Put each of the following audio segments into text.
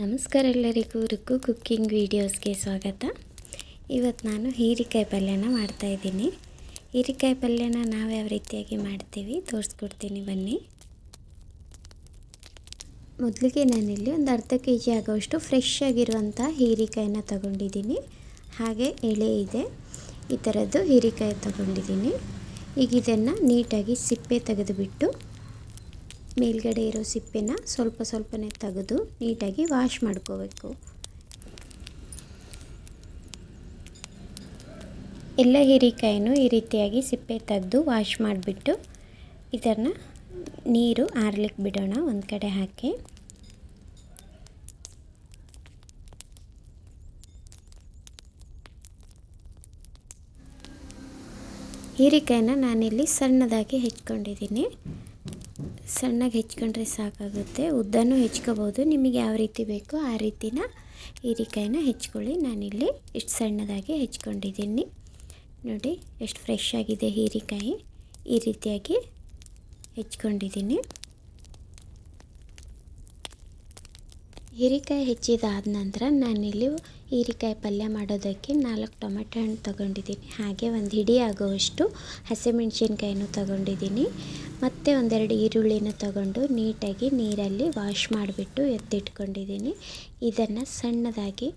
ನಮಸ್ಕಾರ ಎಲ್ಲರಿಗೂ, ರುಕ್ಕು ಕುಕ್ಕಿಂಗ್ ವೀಡಿಯೋಸ್ಗೆ ಸ್ವಾಗತ. ಇವತ್ತು ನಾನು ಹೀರಿಕಾಯಿ ಪಲ್ಯನ ಮಾಡ್ತಾಯಿದ್ದೀನಿ ಹೀರಿಕಾಯಿ ಪಲ್ಯನ ನಾವು ಯಾವ ರೀತಿಯಾಗಿ ಮಾಡ್ತೀವಿ ತೋರಿಸ್ಕೊಡ್ತೀನಿ ಬನ್ನಿ. ಮೊದಲಿಗೆ ನಾನಿಲ್ಲಿ ಒಂದು ಅರ್ಧ ಕೆ ಜಿ ಆಗೋಷ್ಟು ಫ್ರೆಶ್ ಆಗಿರುವಂಥ ಹೀರಿಕಾಯಿನ ತಗೊಂಡಿದ್ದೀನಿ. ಹಾಗೆ ಎಳೆ ಇದೆ, ಈ ಥರದ್ದು ಹೀರಿಕಾಯಿ ತಗೊಂಡಿದ್ದೀನಿ. ಈಗ ಇದನ್ನು ನೀಟಾಗಿ ಸಿಪ್ಪೆ ತೆಗೆದುಬಿಟ್ಟು ಮೇಲ್ಗಡೆ ಇರೋ ಸಿಪ್ಪೆನ ಸ್ವಲ್ಪ ಸ್ವಲ್ಪನೇ ತೆಗೆದು ನೀಟಾಗಿ ವಾಶ್ ಮಾಡ್ಕೋಬೇಕು. ಎಲ್ಲ ಹೀರೆಕಾಯಿನೂ ಈ ರೀತಿಯಾಗಿ ಸಿಪ್ಪೆ ತೆಗೆದು ವಾಶ್ ಮಾಡಿಬಿಟ್ಟು ಇದನ್ನು ನೀರು ಆರ್ಲಿಕ್ಕೆ ಬಿಡೋಣ ಒಂದು ಕಡೆ ಹಾಕಿ. ಹೀರೆಕಾಯಿನ ನಾನಿಲ್ಲಿ ಸಣ್ಣದಾಗಿ ಹೆಚ್ಕೊಂಡಿದ್ದೀನಿ. ಸಣ್ಣಗೆ ಹೆಚ್ಕೊಂಡ್ರೆ ಸಾಕಾಗುತ್ತೆ. ಉದ್ದನೂ ಹೆಚ್ಕೋಬೋದು. ನಿಮಗೆ ಯಾವ ರೀತಿ ಬೇಕೋ ಆ ರೀತಿನ ಹೀರೆಕಾಯಿನ ಹೆಚ್ಕೊಳ್ಳಿ. ನಾನಿಲ್ಲಿ ಇಷ್ಟು ಸಣ್ಣದಾಗಿ ಹೆಚ್ಕೊಂಡಿದ್ದೀನಿ. ನೋಡಿ, ಎಷ್ಟು ಫ್ರೆಶ್ ಆಗಿದೆ ಹೀರೆಕಾಯಿ. ಈ ರೀತಿಯಾಗಿ ಹೆಚ್ಕೊಂಡಿದ್ದೀನಿ. ಹೀರೆಕಾಯಿ ಹೆಚ್ಚಿದಾದ ನಂತರ ನಾನಿಲ್ಲಿ ಹೀರೆಕಾಯಿ ಪಲ್ಯ ಮಾಡೋದಕ್ಕೆ ನಾಲ್ಕು ಟೊಮೆಟೊ ಹಣ್ಣು ತೊಗೊಂಡಿದ್ದೀನಿ. ಹಾಗೆ ಒಂದು ಹಿಡಿ ಆಗುವಷ್ಟು ಹಸಿಮೆಣ್ಸಿನ್ಕಾಯಿನೂ ತೊಗೊಂಡಿದ್ದೀನಿ. ಮತ್ತು ಒಂದೆರಡು ಈರುಳ್ಳಿನ ತಗೊಂಡು ನೀಟಾಗಿ ನೀರಲ್ಲಿ ವಾಶ್ ಮಾಡಿಬಿಟ್ಟು ಎತ್ತಿಟ್ಕೊಂಡಿದ್ದೀನಿ. ಇದನ್ನು ಸಣ್ಣದಾಗಿ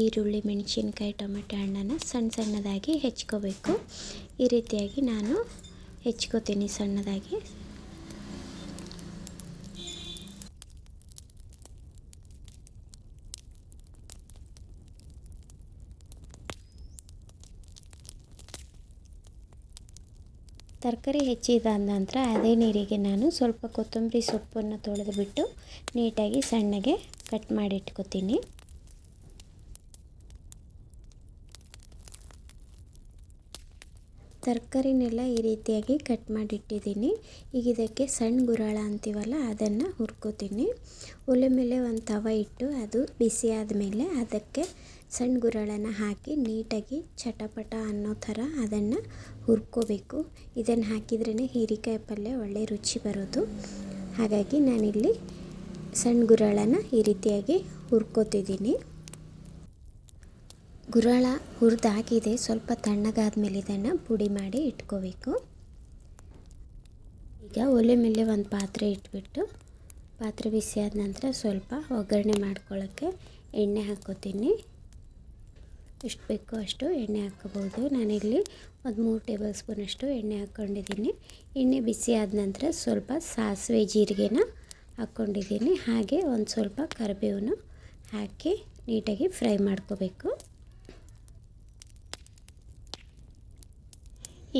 ಈರುಳ್ಳಿ, ಮೆಣಸಿನ್ಕಾಯಿ, ಟೊಮೆಟೊ ಹಣ್ಣನ್ನು ಸಣ್ಣ ಸಣ್ಣದಾಗಿ ಹೆಚ್ಕೋಬೇಕು. ಈ ರೀತಿಯಾಗಿ ನಾನು ಹೆಚ್ಕೋತೀನಿ ಸಣ್ಣದಾಗಿ. ತರಕಾರಿ ಹೆಚ್ಚಿದಾದ ನಂತರ ಅದೇ ನೀರಿಗೆ ನಾನು ಸ್ವಲ್ಪ ಕೊತ್ತಂಬರಿ ಸೊಪ್ಪನ್ನು ತೊಳೆದುಬಿಟ್ಟು ನೀಟಾಗಿ ಸಣ್ಣಗೆ ಕಟ್ ಮಾಡಿ ತರಕಾರಿನೆಲ್ಲ ಈ ರೀತಿಯಾಗಿ ಕಟ್ ಮಾಡಿಟ್ಟಿದ್ದೀನಿ. ಈಗ ಇದಕ್ಕೆ ಸಣ್ಣ ಗುರಾಳ ಅಂತೀವಲ್ಲ, ಅದನ್ನು ಹುರ್ಕೋತೀನಿ. ಒಲೆ ಮೇಲೆ ಒಂದು ತವ ಇಟ್ಟು ಅದು ಬಿಸಿ ಆದಮೇಲೆ ಅದಕ್ಕೆ ಸಣ್ಣ ಗುರಾಳನ ಹಾಕಿ ನೀಟಾಗಿ ಚಟಪಟ ಅನ್ನೋ ಥರ ಅದನ್ನು ಹುರ್ಕೋಬೇಕು. ಇದನ್ನು ಹಾಕಿದ್ರೇ ಹೀರಿಕಾಯಿ ಪಲ್ಯ ಒಳ್ಳೆ ರುಚಿ ಬರೋದು. ಹಾಗಾಗಿ ನಾನಿಲ್ಲಿ ಸಣ್ಣ ಗುರಾಳನ ಈ ರೀತಿಯಾಗಿ ಹುರ್ಕೋತಿದ್ದೀನಿ. ಗುರಾಳ ಹುರಿದಾಗಿದೆ, ಸ್ವಲ್ಪ ತಣ್ಣಗಾದ ಮೇಲೆ ಇದನ್ನು ಪುಡಿ ಮಾಡಿ ಇಟ್ಕೋಬೇಕು. ಈಗ ಒಲೆ ಮೇಲೆ ಒಂದು ಪಾತ್ರೆ ಇಟ್ಬಿಟ್ಟು, ಪಾತ್ರೆ ಬಿಸಿ ಆದ ನಂತರ ಸ್ವಲ್ಪ ಒಗ್ಗರಣೆ ಮಾಡ್ಕೊಳ್ಳೋಕ್ಕೆ ಎಣ್ಣೆ ಹಾಕೋತೀನಿ. ಎಷ್ಟು ಬೇಕೋ ಅಷ್ಟು ಎಣ್ಣೆ ಹಾಕ್ಕೋಬೋದು. ನಾನಿಲ್ಲಿ ಒಂದು ಮೂರು ಟೇಬಲ್ ಸ್ಪೂನಷ್ಟು ಎಣ್ಣೆ ಹಾಕ್ಕೊಂಡಿದ್ದೀನಿ. ಎಣ್ಣೆ ಬಿಸಿ ಆದ ನಂತರ ಸ್ವಲ್ಪ ಸಾಸಿವೆ ಜೀರಿಗೆನ ಹಾಕ್ಕೊಂಡಿದ್ದೀನಿ. ಹಾಗೆ ಒಂದು ಸ್ವಲ್ಪ ಕರಿಬೇವನ್ನು ಹಾಕಿ ನೀಟಾಗಿ ಫ್ರೈ ಮಾಡ್ಕೋಬೇಕು.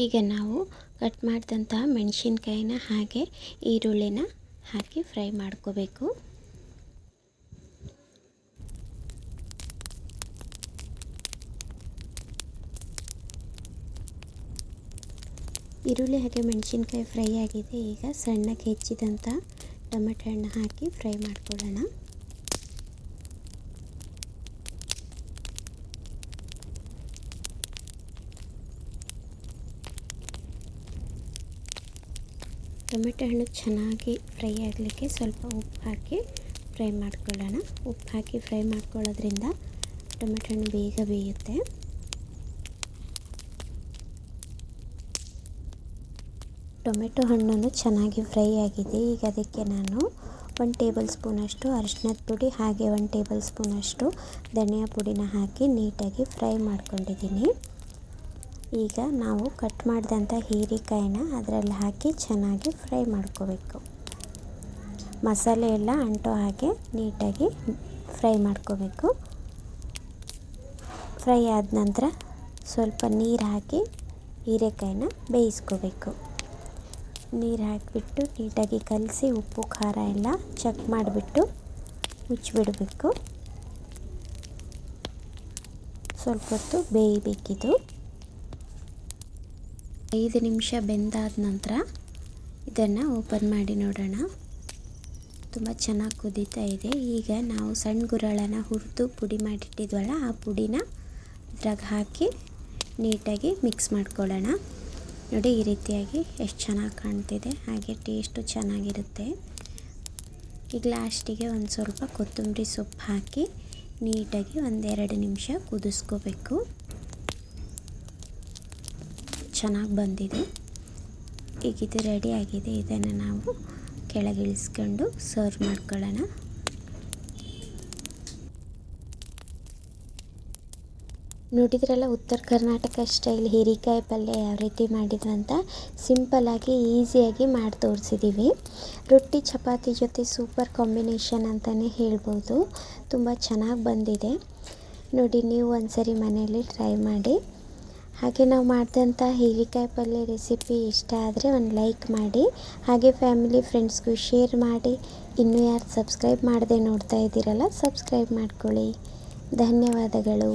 ಈಗ ನಾವು ಕಟ್ ಮಾಡಿದಂತಹ ಮೆಣಸಿನ್ಕಾಯಿನ ಹಾಗೆ ಈರುಳ್ಳಿನ ಹಾಕಿ ಫ್ರೈ ಮಾಡ್ಕೋಬೇಕು. ಈರುಳ್ಳಿ ಹಾಗೆ ಮೆಣಸಿನ್ಕಾಯಿ ಫ್ರೈ ಆಗಿದೆ. ಈಗ ಸಣ್ಣಗೆ ಹೆಚ್ಚಿದಂಥ ಟೊಮೆಟೊ ಹಣ್ಣು ಹಾಕಿ ಫ್ರೈ ಮಾಡ್ಕೊಳ್ಳೋಣ. ಟೊಮೆಟೊ ಹಣ್ಣು ಚೆನ್ನಾಗಿ ಫ್ರೈ ಆಗಲಿಕ್ಕೆ ಸ್ವಲ್ಪ ಉಪ್ಪು ಹಾಕಿ ಫ್ರೈ ಮಾಡ್ಕೊಳ್ಳೋಣ. ಉಪ್ಪು ಹಾಕಿ ಫ್ರೈ ಮಾಡ್ಕೊಳ್ಳೋದ್ರಿಂದ ಟೊಮೆಟೊ ಹಣ್ಣು ಬೇಗ ಬೇಯುತ್ತೆ. ಟೊಮೆಟೊ ಹಣ್ಣನ್ನು ಚೆನ್ನಾಗಿ ಫ್ರೈ ಆಗಿದೆ. ಈಗ ಅದಕ್ಕೆ ನಾನು ಒನ್ ಟೇಬಲ್ ಸ್ಪೂನಷ್ಟು ಅರಿಶಿನದ ಪುಡಿ, ಹಾಗೆ ಒನ್ ಟೇಬಲ್ ಸ್ಪೂನಷ್ಟು ಧನಿಯಾ ಪುಡಿನ ಹಾಕಿ ನೀಟಾಗಿ ಫ್ರೈ ಮಾಡ್ಕೊಂಡಿದ್ದೀನಿ. ಈಗ ನಾವು ಕಟ್ ಮಾಡಿದಂಥ ಹೀರೆಕಾಯಿನ ಅದರಲ್ಲಿ ಹಾಕಿ ಚೆನ್ನಾಗಿ ಫ್ರೈ ಮಾಡ್ಕೋಬೇಕು. ಮಸಾಲೆ ಎಲ್ಲ ಅಂಟೋ ಹಾಗೆ ನೀಟಾಗಿ ಫ್ರೈ ಮಾಡ್ಕೋಬೇಕು. ಫ್ರೈ ಆದ ನಂತರ ಸ್ವಲ್ಪ ನೀರು ಹಾಕಿ ಹೀರೆಕಾಯಿನ ಬೇಯಿಸ್ಕೋಬೇಕು. ನೀರು ಹಾಕಿಬಿಟ್ಟು ನೀಟಾಗಿ ಕಲಸಿ ಉಪ್ಪು, ಖಾರ ಎಲ್ಲ ಚೆಕ್ ಮಾಡಿಬಿಟ್ಟು ಮುಚ್ಚಿಬಿಡಬೇಕು. ಸ್ವಲ್ಪ ಹೊತ್ತು ಬೇಯಬೇಕಿದು. ಐದು ನಿಮಿಷ ಬೆಂದಾದ ನಂತರ ಇದನ್ನು ಓಪನ್ ಮಾಡಿ ನೋಡೋಣ. ತುಂಬ ಚೆನ್ನಾಗಿ ಕುದೀತಾ ಇದೆ. ಈಗ ನಾವು ಸಣ್ಣ ಗುರಳನ್ನು ಹುರಿದು ಪುಡಿ ಮಾಡಿಟ್ಟಿದ್ವಲ್ಲ, ಆ ಪುಡಿನ ಇದ್ರಾಗ ಹಾಕಿ ನೀಟಾಗಿ ಮಿಕ್ಸ್ ಮಾಡ್ಕೊಳ್ಳೋಣ. ನೋಡಿ, ಈ ರೀತಿಯಾಗಿ ಎಷ್ಟು ಚೆನ್ನಾಗಿ ಕಾಣ್ತಿದೆ. ಹಾಗೆ ಟೇಸ್ಟು ಚೆನ್ನಾಗಿರುತ್ತೆ. ಈಗ ಲಾಸ್ಟಿಗೆ ಒಂದು ಸ್ವಲ್ಪ ಕೊತ್ತಂಬರಿ ಸೊಪ್ಪು ಹಾಕಿ ನೀಟಾಗಿ ಒಂದೆರಡು ನಿಮಿಷ ಕುದಿಸ್ಕೋಬೇಕು. ಚೆನ್ನಾಗಿ ಬಂದಿದೆ. ಈಗ ಇದು ರೆಡಿ ಆಗಿದೆ. ಇದನ್ನು ನಾವು ಕೆಳಗಿಳಿಸ್ಕೊಂಡು ಸರ್ವ್ ಮಾಡ್ಕೊಳ್ಳೋಣ. ನೋಡಿದ್ರಲ್ಲ ಉತ್ತರ ಕರ್ನಾಟಕ ಸ್ಟೈಲ್ ಹೀರಿಕಾಯಿ ಪಲ್ಯ ಯಾವ ರೀತಿ ಮಾಡಿದ್ರು ಅಂತ? ಸಿಂಪಲ್ಲಾಗಿ ಈಸಿಯಾಗಿ ಮಾಡಿ ತೋರಿಸಿದ್ದೀವಿ ರೊಟ್ಟಿ, ಚಪಾತಿ ಜೊತೆ ಸೂಪರ್ ಕಾಂಬಿನೇಷನ್ ಅಂತಲೇ ಹೇಳ್ಬೋದು. ತುಂಬ ಚೆನ್ನಾಗಿ ಬಂದಿದೆ. ನೋಡಿ, ನೀವು ಒಂದ್ಸರಿ ಮನೆಯಲ್ಲಿ ಟ್ರೈ ಮಾಡಿ. ಹಾಗೆ ನಾವು ಮಾಡಿದಂಥ ಹೀರಿಕಾಯಿ ಪಲ್ಯ ರೆಸಿಪಿ ಇಷ್ಟ ಆದರೆ ಒಂದು ಲೈಕ್ ಮಾಡಿ, ಹಾಗೆ ಫ್ಯಾಮಿಲಿ ಫ್ರೆಂಡ್ಸ್ಗೂ ಶೇರ್ ಮಾಡಿ. ಇನ್ನೂ ಯಾರು ಸಬ್ಸ್ಕ್ರೈಬ್ ಮಾಡದೆ ನೋಡ್ತಾ ಇದ್ದೀರಲ್ಲ, ಸಬ್ಸ್ಕ್ರೈಬ್ ಮಾಡ್ಕೊಳ್ಳಿ. ಧನ್ಯವಾದಗಳು.